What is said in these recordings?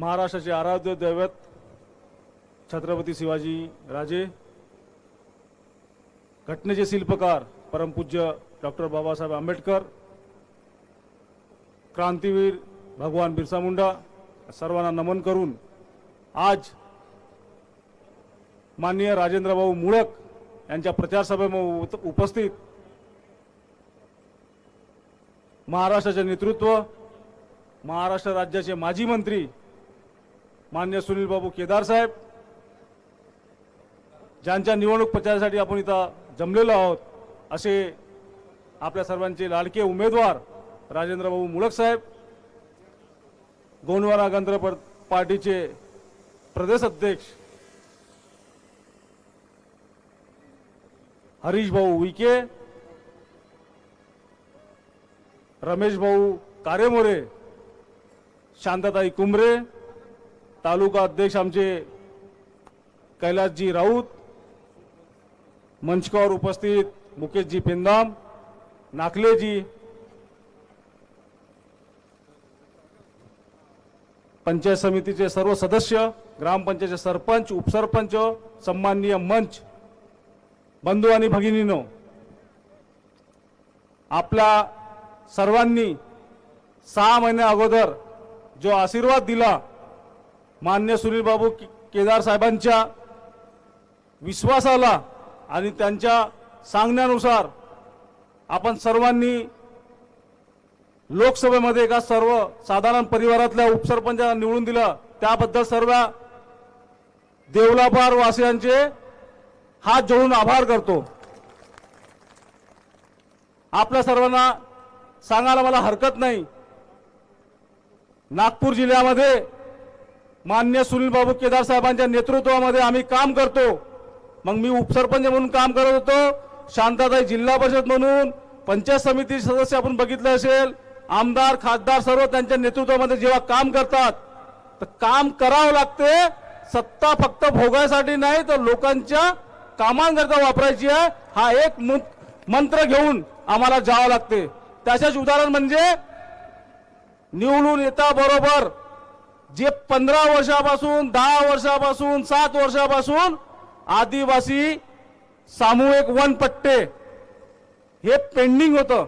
महाराष्ट्राचे आराध्य दैवत छत्रपती शिवाजी राजे घटनेचे शिल्पकार परमपूज्य डॉक्टर बाबासाहेब आंबेडकर क्रांतीवीर भगवान बिरसा मुंडा सर्वांना नमन करून आज माननीय राजेंद्रभाऊ मुळक यांच्या प्रचारसभेमध्ये उपस्थित महाराष्ट्राचे नेतृत्व महाराष्ट्र राज्याचे माजी मंत्री मान्य सुनील बाबू केदार साहेब ज्यांच्या निवडणूक प्रचारासाठी आपण इथं जमलेलो आहोत असे आपल्या सर्वांचे लाडके उमेदवार राजेंद्रबाबू मुळक साहेब गोंडवाना गंत्र पार्टीचे प्रदेश अध्यक्ष हरीश भाऊ विके रमेश भाऊ कारेमोरे शांताताई कुंभरे तालुका अध्यक्ष आमचे कैलासजी राऊत मंचकावर उपस्थित मुकेशजी पेंदाम नाकलेजी पंचायत समितीचे सर्व सदस्य ग्रामपंचायतचे सरपंच उपसरपंच सन्माननीय मंच बंधू आणि भगिनीनो आपला सर्वांनी सहा महिन्या अगोदर जो आशीर्वाद दिला मान्य सुनील बाबू के- केदार साहेबांच्या विश्वासाला आणि त्यांच्या सांगण्यानुसार आपण सर्वांनी लोकसभेमध्ये एका सर्व साधारण परिवारातल्या उपसरपंचाला निवडून दिलं. त्याबद्दल सर्व देवलापार वासियांचे हात जोडून आभार करतो. आपल्या सर्वांना सांगायला मला हरकत नाही. नागपूर जिल्ह्यामध्ये मान्य सुनील बाबू केदार साहेबांच्या नेतृत्वामध्ये आम्ही काम करतो. मग मी उपसरपंच म्हणून काम करत होतो. शांताताई जिल्हा परिषद म्हणून पंचायत समिती सदस्य आपण बघितलं असेल आमदार खासदार सर्व त्यांच्या नेतृत्वामध्ये जेव्हा काम करतात तर काम करावं लागते. सत्ता फक्त भोगायसाठी नाही तर लोकांच्या कामांकरता वापरायची आहे. हा एक मु- मंत्र घेऊन आम्हाला जावं लागते. त्याच्याच उदाहरण म्हणजे निवडून येता बरोबर जे पंधरा वर्षापासून दहा वर्षापासून सात वर्षापासून आदिवासी सामूहिक वनपट्टे हे पेंडिंग होतं.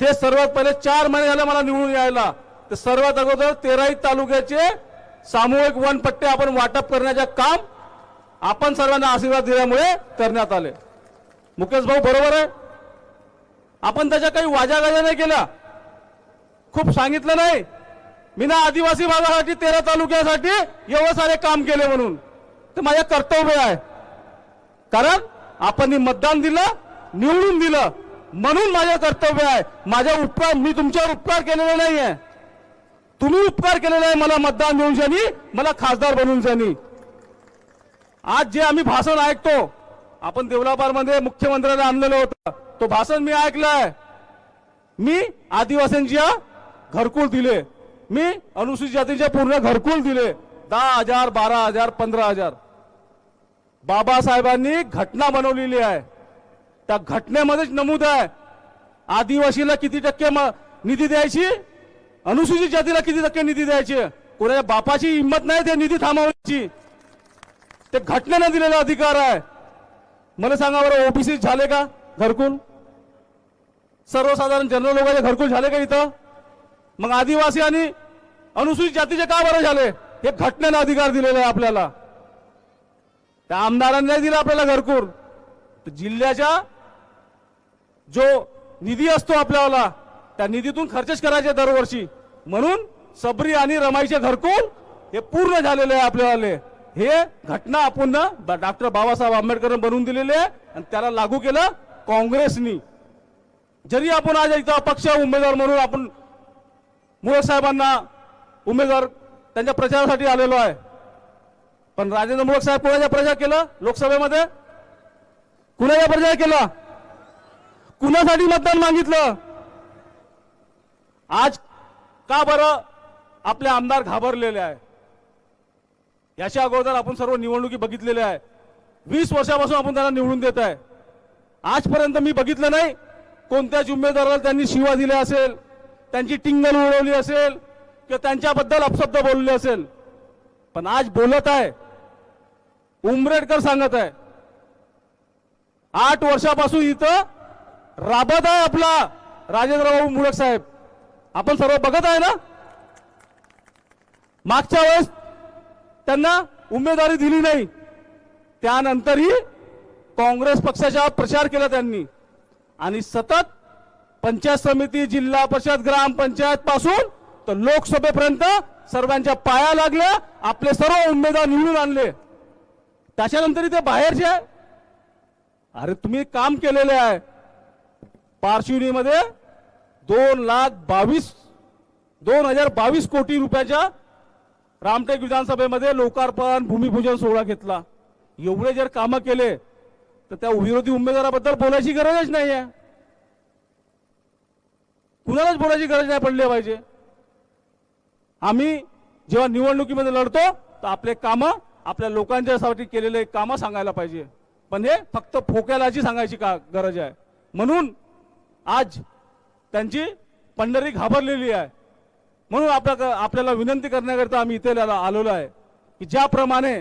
ते सर्वात पहिले चार महिने झाले मला निवडून यायला. ते सर्वात अगोदर तेराई तालुक्याचे सामूहिक वनपट्टे आपण वाटप करण्याचे काम आपण सर्वांना आशीर्वाद दिल्यामुळे करण्यात आले. मुकेश भाऊ बरोबर आहे? आपण त्याच्या काही वाजागाजा नाही केल्या. खूप सांगितलं नाही. मी ना आदिवासी भागासाठी तेरा तालुक्यासाठी एवढं सारे काम केले म्हणून. ते माझं कर्तव्य आहे. कारण आपण मतदान दिलं निवडून दिलं म्हणून माझं कर्तव्य आहे. माझ्या उपकार मी तुमच्यावर उपकार केलेला नाही आहे तुम्ही उपकार केलेला आहे मला मतदान देऊन शनी मला खासदार बनवून शनी आज जे आम्ही भाषण ऐकतो आपण देवलापारमध्ये मुख्यमंत्र्याला आणलेलं होतं. तो भाषण मी ऐकलं आहे मी आदिवासींच्या घरकुल दिले. मी अनुसूचित जातीचे पूर्ण घरकुल दिले. दहा हजार बारा हजार पंधरा हजार. बाबासाहेबांनी घटना बनवलेली आहे. त्या घटनेमध्येच नमूद आहे. आदिवासीला किती टक्के म- निधी द्यायची? अनुसूचित जातीला किती टक्के निधी द्यायची? कोणाच्या बापाची हिंमत नाही ते निधी थांबवायची. ते घटनेनं दिलेला अधिकार आहे. मला सांगा बरं ओबीसी झाले का घरकुल? सर्वसाधारण जनरल लोकांचे घरकुल झाले का इथं? मग आदिवासी आणि अनुसूचित जातीचे का बरं झाले? हे घटनेनं अधिकार दिलेला आहे आपल्याला. त्या आमदारांनी नाही दिला आपल्याला घरकूर जिल्ह्याच्या जो निधी असतो आपल्याला त्या निधीतून खर्चच करायचे दरवर्षी. म्हणून सबरी आणि रमाईचे घरकुल हे पूर्ण झालेले आहे आपल्याला. हे घटना आपण डॉक्टर बाबासाहेब आंबेडकर बनवून दिलेले आहे आणि त्याला लागू केलं काँग्रेसनी. जरी आपण आज इथं अपक्ष उमेदवार म्हणून आपण मुळे साहेबांना उमेदवार त्यांच्या प्रचारासाठी आलेलो आहे. पण राजेंद्र मुळक साहेब कोणाचा प्रचार केला? लोकसभेमध्ये? कुणाचा प्रचार केला? कुणासाठी मतदान मागितलं? आज का बरं आपले आमदार घाबरलेले आहे? याच्या अगोदर आपण सर्व निवडणुकी बघितलेल्या आहे. वीस वर्षापासून आपण त्यांना निवडून देत आहे. आजपर्यंत मी बघितलं नाही कोणत्याच उमेदवाराला त्यांनी शिवा दिल्या असेल. त्यांची टिंगल उडवली असेल किंवा त्यांच्याबद्दल अपशब्द बोलले असेल. पण आज बोलत आहे. उमरेडकर सांगत आहे. आठ वर्षापासून इथं राबत आहे आपला राजेंद्रबाबू मुळक साहेब. आपण सर्व बघत आहे ना? मागच्या वेळेस त्यांना उमेदवारी दिली नाही. त्यानंतरही काँग्रेस पक्षाचा प्रचार केला त्यांनी. आणि सतत पंचायत समिती जिल्हा परिषद ग्रामपंचायत पासून तर लोकसभेपर्यंत सर्वांच्या पाया लागल्या. आपले सर्व उमेदवार निवडून आणले. त्याच्यानंतर इथे बाहेरचे आहे. अरे तुम्ही काम केलेले आहे. पार्श्वनीमध्ये दोन लाख बावीस दोन हजार बावीस कोटी रुपयाच्या रामटेक विधानसभेमध्ये लोकार्पण भूमिपूजन सोहळा घेतला. एवढे जर कामं केले तर त्या विरोधी उमेदवाराबद्दल बोलायची गरजच नाही आहे कुणालाच बोलायची गरज नाही पडली पाहिजे. आम्ही जेव्हा निवडणुकीमध्ये लढतो तर आपले कामं आपल्या लोकांच्यासाठी केलेले कामं सांगायला पाहिजे. पण हे फक्त फोक्यालाची सांगायची का गरज आहे? म्हणून आज त्यांची पंढरी घाबरलेली आहे. म्हणून आपल्या आपल्याला विनंती करण्याकरिता आम्ही इथे आलेलो आहे की ज्याप्रमाणे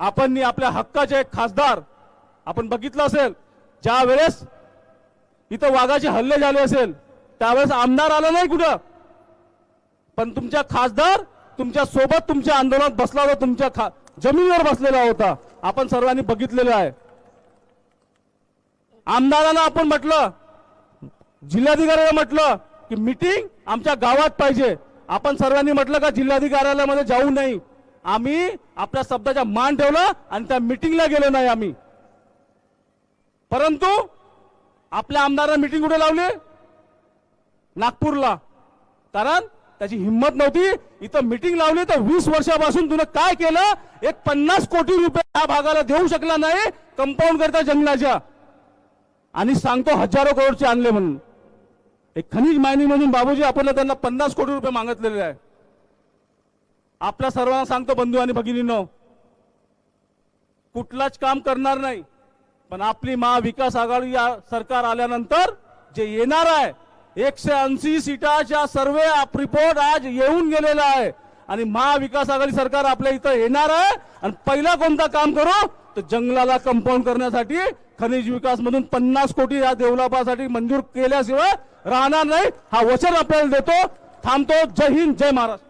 आपण आपल्या हक्काचे एक खासदार आपण बघितलं असेल ज्या वेळेस इथं वाघाचे हल्ले झाले असेल त्यावेळेस आमदार आला नाही कुठं? पण तुमच्या खासदार तुमच्यासोबत तुमच्या आंदोलनात बसला होता तुमच्या खा जमिनीवर बसलेला होता. आपण सर्वांनी बघितलेलं आहे. आमदारांना आपण म्हटलं जिल्हाधिकाऱ्याला म्हटलं की मीटिंग आमच्या गावात पाहिजे. आपण सर्वांनी म्हटलं का जिल्हाधिकाऱ्यालयामध्ये जाऊ नाही आम्ही आपल्या शब्दाचा मान ठेवला आणि त्या मिटिंगला गेलो नाही आम्ही. परंतु आपल्या आमदारांना मीटिंग कुठे लावली? नागपूरला. कारण त्याची हिंमत नव्हती. इथं मीटिंग लावली तर वीस वर्षापासून तुला काय केलं? एक पन्नास कोटी रुपये या भागाला देऊ शकला नाही कंपाऊंड करता जंगलाच्या. आणि सांगतो हजारो करोडचे आणले म्हणून. एक खनिज मायनिंग म्हणून बाबूजी आपण त्यांना पन्नास कोटी रुपये मागितलेले आहे. आपल्या सर्वांना सांगतो बंधू आणि भगिनीनं कुठलाच काम करणार नाही. पण आपली महाविकास आघाडी या सरकार आल्यानंतर जे येणार आहे एकशे ऐंशी सीटाच्या सर्वे रिपोर्ट आज येऊन गेलेला आहे. आणि महाविकास आघाडी सरकार आपल्या इथं येणार आहे. आणि पहिला कोणता काम करू? तर जंगलाला कंपाऊंड करण्यासाठी खनिज विकास मधून पन्नास कोटी या देवलापासाठी मंजूर केल्याशिवाय राहणार नाही. हा वचन आपल्याला देतो. थांबतो. जय हिंद जय महाराष्ट्र.